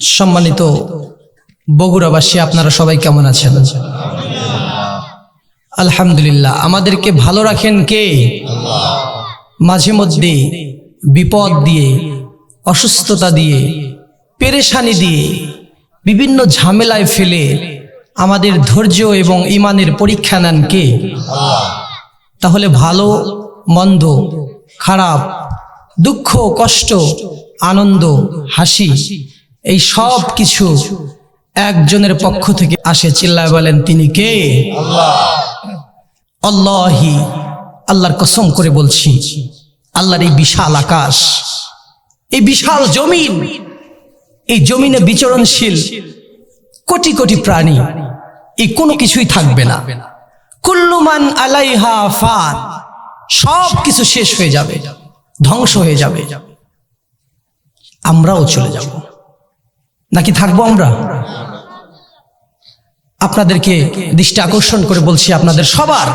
সম্মানিত বগুড়াবাসী, আপনারা সবাই কেমন আছেন? আলহামদুলিল্লাহ। আমাদেরকে ভালো রাখেন কে? মাঝে মধ্যে বিপদ দিয়ে, অসুস্থতা দিয়ে, পেরেশানি দিয়ে, বিভিন্ন ঝামেলায় ফেলে আমাদের ধৈর্য এবং ইমানের পরীক্ষা নেন কে? তাহলে ভালো, মন্দ, খারাপ, দুঃখ, কষ্ট, আনন্দ, হাসি এই সব কিছু একজনের পক্ষ থেকে আসে, চিল্লায় বলেন, তিনি কে? আল্লাহি, আল্লাহর কসম করে বলছি, আল্লাহর এই বিশাল আকাশ, এই বিশাল জমিন, এই জমিনে বিচরণশীল কোটি কোটি প্রাণী এই কোনো কিছুই থাকবে না। কুল্লুমান আলাইহা ফান, সব কিছু শেষ হয়ে যাবে, ধ্বংস হয়ে যাবে। আমরাও চলে যাব। নাকি থাকব আমরা? আপনাদেরকে দৃষ্টি আকর্ষণ করে বলছি আপনাদের সবার,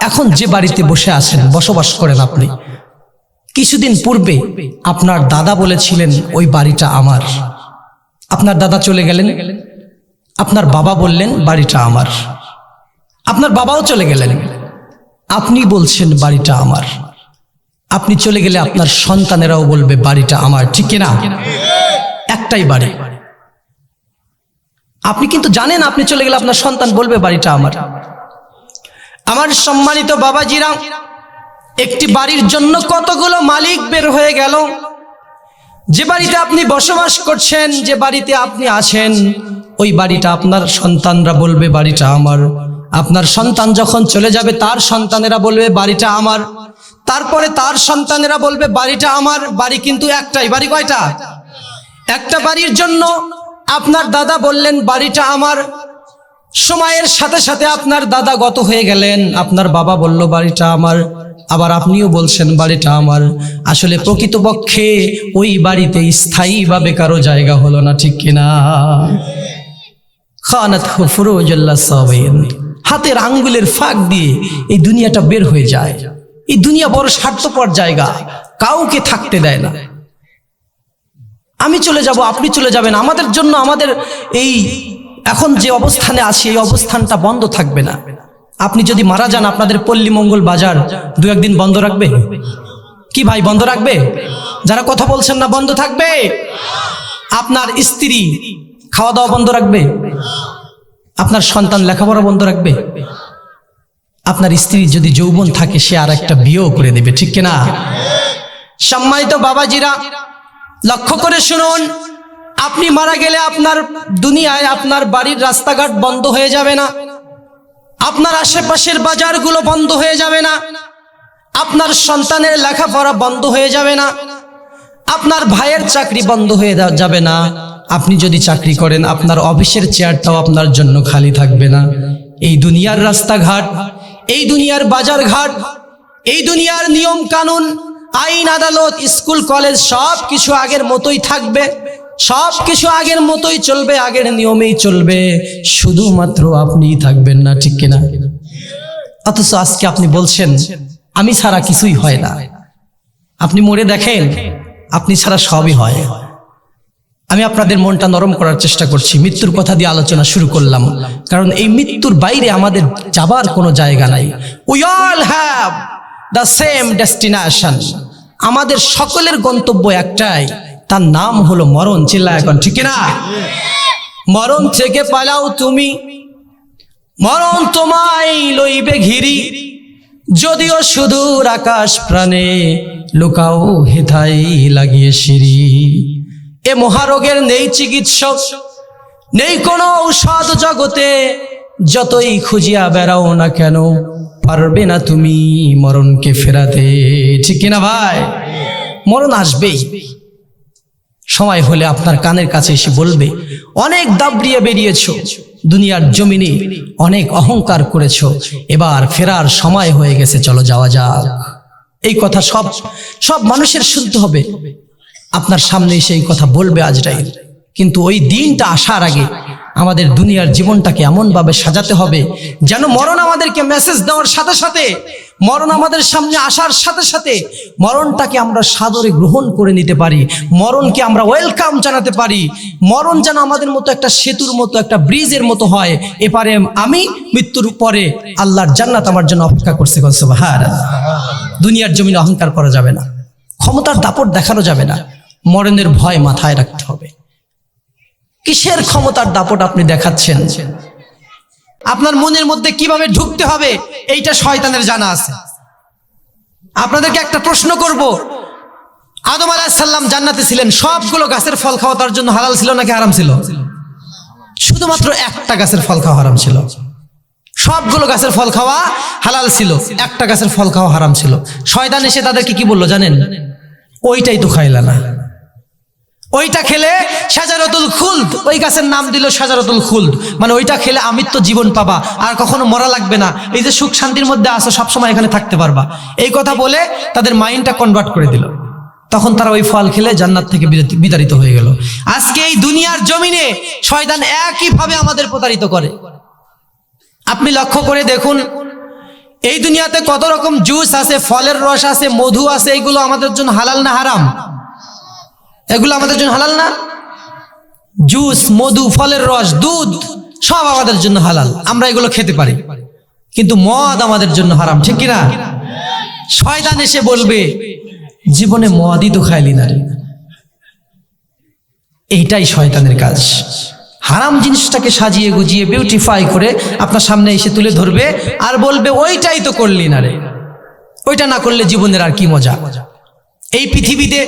এখন যে বাড়িতে বসে আছেন, বসবাস করেন আপনি, কিছুদিন পূর্বে আপনার দাদা বলেছিলেন, ওই বাড়িটা আমার। আপনার দাদা চলে গেলেন, আপনার বাবা বললেন, বাড়িটা আমার। আপনার বাবাও চলে গেলেন, আপনি বলছেন, বাড়িটা আমার। আপনি চলে গেলে আপনার সন্তানেরাও বলবে, বাড়িটা আমার। ঠিক কিনা? একটাই বাড়ি। আপনি কিন্তু জানেন আপনি চলে গেলে আপনার সন্তান বলবে বাড়িটা আমার। আমার সম্মানিত বাবাজিরা, একটি বাড়ির জন্য কতগুলো মালিক বের হয়ে গেল। যে বাড়িতে আপনি বসবাস করছেন, যে বাড়িতে আপনি আছেন, ওই বাড়িটা আপনার সন্তানরা বলবে বাড়িটা আমার। আপনার সন্তান যখন চলে যাবে, তার সন্তানেরা বলবে বাড়িটা আমার। তারপরে তার সন্তানেরা বলবে বাড়িটা আমার। বাড়ি কিন্তু একটাই। বাড়ি কয়টা? একটা বাড়ির জন্য আপনার দাদা বললেন, বাড়িটা আমার। সময়ের সাথে সাথে আপনার দাদা গত হয়ে গেলেন। আপনার বাবা বলল, বাড়িটা আমার। আবার আপনিও বলছেন, বাড়িটা আমার। আসলে প্রকৃতপক্ষে ওই বাড়িতে স্থায়ীভাবে কারও জায়গা হলো না, ঠিক কিনা? খানাত ফুরুজুল্লাহ সাবিন হাতের আঙ্গুলের ফাঁক দিয়ে এই দুনিয়াটা বের হয়ে যায়। এই দুনিয়া বড় স্বার্থপর জায়গা। কাউকে থাকতে দেয় না। আমি চলে যাব, আপনি চলে যাবেন। আমাদের জন্য আমাদের এই এখন যে অবস্থানে আছি, এই অবস্থানটা বন্ধ থাকবে না। আপনি যদি মারা যান, আপনাদের পল্লী মঙ্গল বাজার দু একদিন বন্ধ রাখবে? কি ভাই, বন্ধ রাখবে? যারা কথা বলছেন না, বন্ধ থাকবে? আপনার স্ত্রী খাওয়া দাওয়া বন্ধ রাখবে? আপনার সন্তান লেখাপড়া বন্ধ রাখবে? আপনার স্ত্রী যদি যৌবন থাকে, সে আর একটা বিয়েও করে দেবে ঠিক কিনা? সম্মানিত বাবাজিরা লক্ষ্য করে শুনুন, আপনি মারা গেলে আপনার দুনিয়ায় আপনার বাড়ির রাস্তাঘাট বন্ধ হয়ে যাবে না। আপনার আশেপাশের বাজারগুলো বন্ধ হয়ে যাবে না। আপনার সন্তানের লেখাপড়া বন্ধ হয়ে যাবে না। আপনার ভাইয়ের চাকরি বন্ধ হয়ে যাবে না। আপনি যদি চাকরি করেন, আপনার অফিসের চেয়ারটাও আপনার জন্য খালি থাকবে না। এই দুনিয়ার রাস্তাঘাট, এই দুনিয়ার বাজারঘাট, এই দুনিয়ার নিয়ম কানুন আইন আদালত, স্কুল, কলেজ সব কিছু আগের মতোই থাকবে। সব কিছু আগের মতোই চলবে, আগের নিয়মেই চলবে। শুধুমাত্র আপনিই থাকবেন না, ঠিক কিনা? অথচ আজকে আপনি বলছেন, আমি ছাড়া কিছুই হয় না। আপনি মরে দেখেন, আপনি ছাড়া সবই হয়। আমি আপনাদের মনটা নরম করার চেষ্টা করছি, মৃত্যুর কথা দিয়ে আলোচনা শুরু করলাম। কারণ এই মৃত্যুর বাইরে আমাদের যাবার কোনো জায়গা নাই। We all have the same destination আমাদের সকলের গন্তব্য একটাই। তার নাম হলো মরণ চিল্লা এখন, ঠিক না মরণ থেকে পালাও তুমি। মরণ তোমায় লইবে ঘিরি। যদিও সুদূর আকাশ প্রাণে লুকাও হেথাই লাগিয়ে সিঁড়ি। এ মহারোগের নেই চিকিৎসক, নেই কোনো ঔষধ জগতে। যতই খুঁজিয়া বেড়াও না কেন পারবে না তুমি মরণকে ফেরাতে। ঠিক কিনা ভাই? মরণ আসবেই। সময় হলে আপনার কানের কাছে এসে বলবে, অনেক দাবড়িয়ে বেরিয়েছ, দুনিয়ার জমিনে অনেক অহংকার করেছ, এবার ফেরার সময় হয়ে গেছে, চলো যাওয়া যাক। এই কথা সব সব মানুষের শুনতে হবে। আপনার সামনে এসে এই কথা বলবে আজরাইল। কিন্তু ওই দিনটা আসার আগে আমাদের দুনিয়ার জীবনটাকে এমনভাবে সাজাতে হবে যেন মরণ আমাদেরকে মেসেজ দেওয়ার সাথে সাথে, মরণ আমাদের সামনে আসার সাথে সাথে মরণটাকে আমরা সাদরে গ্রহণ করে নিতে পারি, মরণকে আমরা ওয়েলকাম জানাতে পারি, মরণ যেন আমাদের মতো একটা সেতুর মতো, একটা ব্রিজের মতো হয়। এপারে আমি, মৃত্যুর পরে আল্লাহর জান্নাত আমার জন্য অপেক্ষা করছে হ্যাঁ দুনিয়ার জমিনে অহংকার করা যাবে না, ক্ষমতার দাপট দেখানো যাবে না, মরণের ভয় মাথায় রাখতে হবে। কিসের ক্ষমতার দাপট আপনি দেখাচ্ছেন? আপনার মনের মধ্যে কীভাবে ঢুকতে হবে, এইটা শয়তানের জানা আছে। আপনাদেরকে একটা প্রশ্ন করব। আদম আলাহিসাল্লাম জান্নাতে ছিলেন, সবগুলো গাছের ফল খাওয়া তার জন্য হালাল ছিল নাকি হারাম ছিল? শুধুমাত্র একটা গাছের ফল খাওয়া হারাম ছিল। সবগুলো গাছের ফল খাওয়া হালাল ছিল, একটা গাছের ফল খাওয়া হারাম ছিল। শয়তান এসে তাদেরকে কি বলল জানেন? ওইটাই তো খাইলা না। ওইটা খেলে সাজারতুল খুলদ, ওই গাছের নাম দিল সাজারতুল খুলদ। মানে ওইটা খেলে আমিত্ব জীবন পাবা, আর কখনো মরা লাগবে না। এই যে সুখ শান্তির মধ্যে আসো সবসময় এখানে থাকতে পারবা। এই কথা বলে তাদের মাইন্ডটা কনভার্ট করে দিল। তখন তারা ওই ফল খেলে জান্নাত থেকে বিতাড়িত হয়ে গেল। আজকে এই দুনিয়ার জমিনে শয়তান একইভাবে আমাদের প্রতারিত করে। আপনি লক্ষ্য করে দেখুন, এই দুনিয়াতে কত রকম জুস আছে, ফলের রস আছে, মধু আছে, এগুলো আমাদের জন্য হালাল না হারাম? এগুলো আমাদের জন্য হালাল না? জুস, মধু, ফলের রস, দুধ, সব আমাদের জন্য হালাল। আমরা এগুলো খেতে পারি। কিন্তু মদ আমাদের জন্য হারাম, ঠিক কিনা? শয়তান এসে বলবে, জীবনে মদই তো খাইলি না এইটাই শয়তানের কাজ। হারাম জিনিসটাকে সাজিয়ে গুজিয়ে বিউটিফাই করে আপনার সামনে এসে তুলে ধরবে আর বলবে, ওইটাই তো করলি না রে। ওইটা না করলে জীবনের আর কি মজা? এই পৃথিবীতে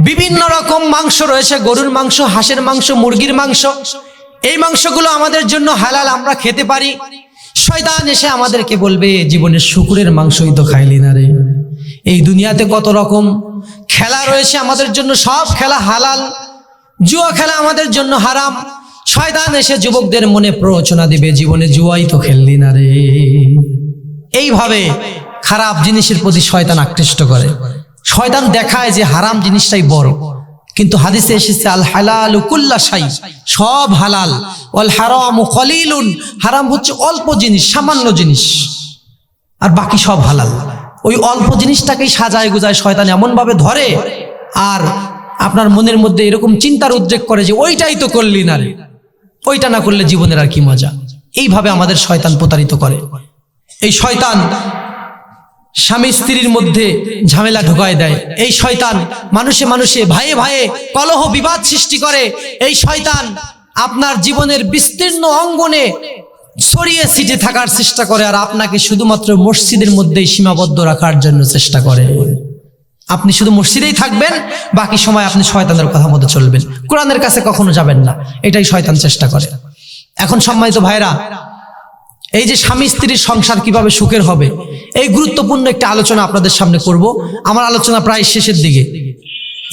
বিভিন্ন রকম মাংস রয়েছে, গরুর মাংস, হাঁসের মাংস, মুরগির মাংস। এই মাংসগুলো আমাদের জন্য হালাল, আমরা খেতে পারি। শয়তান এসে আমাদেরকে বলবে, জীবনের শুকুরের মাংসই তো খাইলি না রে। এই দুনিয়াতে কত রকম খেলা রয়েছে আমাদের জন্য, সব খেলা হালাল। জুয়া খেলা আমাদের জন্য হারাম। শয়তান এসে যুবকদের মনে প্ররোচনা দিবে, জীবনে জুয়াই তো খেললি না রে। এইভাবে খারাপ জিনিসের প্রতি শয়তান আকৃষ্ট করে। শয়তান দেখায় যে হারাম জিনিসটাই বড়। কিন্তু হাদিসে এসেছে, আল হালাল সাই সব হালাল। অল হারাম কলিলুন হারাম হচ্ছে অল্প জিনিস, সামান্য জিনিস। আর বাকি সব হালাল। ওই অল্প জিনিসটাকেই সাজায় গুজায় শয়তান এমন ভাবে ধরে, আর আপনার মনের মধ্যে এরকম চিন্তার উদ্রেক করে যে, ওইটাই তো করলি না রে। ওইটা না করলে জীবনের আর কি মজা? এইভাবে আমাদের শয়তান প্রতারিত করে। এই শয়তান স্বামী স্ত্রীর মধ্যে ঝামেলা ঢুকায় দেয়। এই শয়তান মানুষে মানুষে, ভাইয়ে ভাইয়ে কলহ বিবাদ সৃষ্টি করে। এই শয়তান আপনার জীবনের বিস্তীর্ণ অঙ্গনে ছড়িয়ে ছিটে থাকার চেষ্টা করে আর আপনাকে শুধুমাত্র মসজিদের মধ্যেই সীমাবদ্ধ রাখার জন্য চেষ্টা করে। আপনি শুধু মসজিদেই থাকবেন, বাকি সময় আপনি শয়তানের কথা মতো চলবেন। কোরআনের কাছে কখনো যাবেন না, এটাই শয়তান চেষ্টা করে। এখন সম্মানিত ভাইরা এই যে স্বামী স্ত্রীর সংসার কীভাবে সুখের হবে এই গুরুত্বপূর্ণ একটা আলোচনা আপনাদের সামনে করব। আমার আলোচনা প্রায় শেষের দিকে।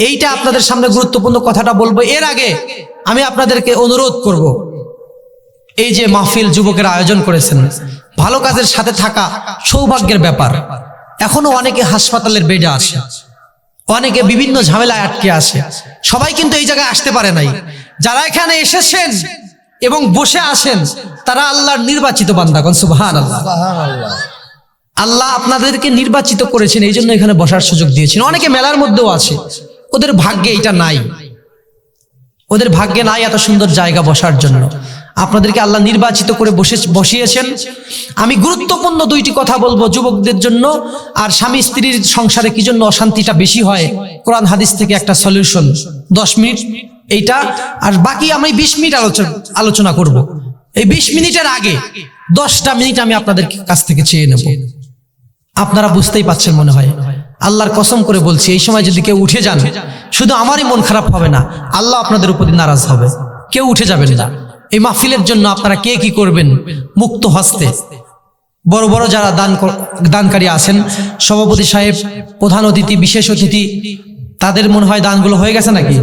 এইটা আপনাদের সামনে গুরুত্বপূর্ণ কথাটা বলব। এর আগে আমি আপনাদেরকে অনুরোধ করব। এই যে মাহফিল যুবকের আয়োজন করেছেন, ভালো কাজের সাথে থাকা সৌভাগ্যের ব্যাপার। এখনও অনেকে হাসপাতালের বেডে আসে অনেকে বিভিন্ন ঝামেলায় আটকে আসে সবাই কিন্তু এই জায়গায় আসতে পারে নাই। যারা এখানে এসেছেন এবং বসে আসেন তারা আল্লাহর নির্বাচিত বান্দাগণ সুবহান আল্লাহ আল্লাহ আপনাদেরকে নির্বাচিত করেছেন, এই জন্য এখানে বসার সুযোগ দিয়েছেন। অনেকে মেলার মধ্যেও আছে। ওদের ভাগ্যে এটা নাই। ওদের ভাগ্যে নাই এত সুন্দর জায়গা বসার জন্য। আপনাদেরকে আল্লাহ নির্বাচিত করে বসে বসিয়েছেন। আমি গুরুত্বপূর্ণ দুইটি কথা বলব যুবকদের জন্য। আর স্বামী স্ত্রীর সংসারে কি জন্য অশান্তিটা বেশি হয়? কোরআন হাদিস থেকে একটা সলিউশন। দশ মিনিট এইটা। আর বাকি আমি বিশ মিনিট আলোচনা আলোচনা করব। এই বিশ মিনিটের আগে দশটা মিনিট আমি আপনাদের কাছ থেকে চেয়ে নেব। আপনারা বুঝতেই পাচ্ছেন মনে হয়। আল্লাহর কসম করে বলছি, এই সময় যদি কেউ উঠে যান, শুধু আমারই মন খারাপ হবে না, আল্লাহ আপনাদের উপর নারাজ হবে। কেউ উঠে যাবেন না। এই মাহফিলের জন্য আপনারা কে কি করবেন? মুক্ত হস্তে। বড় বড় যারা দান দানকারী আছেন, সভাপতি সাহেব, প্রধান অতিথি, বিশেষ অতিথি, তাদের মনে হয় দানগুলো হয়ে গেছে নাকি?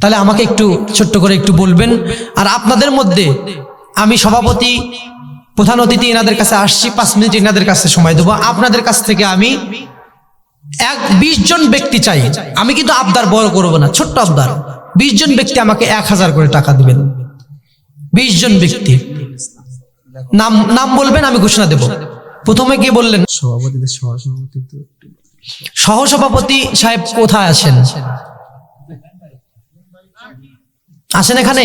তাহলে আমাকে একটু ছোট্ট করে একটু বলবেন। আর আপনাদের মধ্যে আমি সভাপতি প্রধান অতিথি এনাদের কাছে আসছি পাঁচ মিনিট এনাদের কাছে সময় দেবো। আপনাদের কাছ থেকে আমি এক বিশ জন ব্যক্তি চাই। আমি কিন্তু আবদার বড় করব না ছোট্ট আবদার। বিশ জন ব্যক্তি আমাকে এক হাজার করে টাকা দিবেন। বিশ জন ব্যক্তি। নাম নাম বলবেন আমি ঘোষণা দেব। প্রথমে কি বললেন? সভাপতিদের সহসভাপতি সহসভাপতি সাহেব কোথায় আছেন? আসেন এখানে?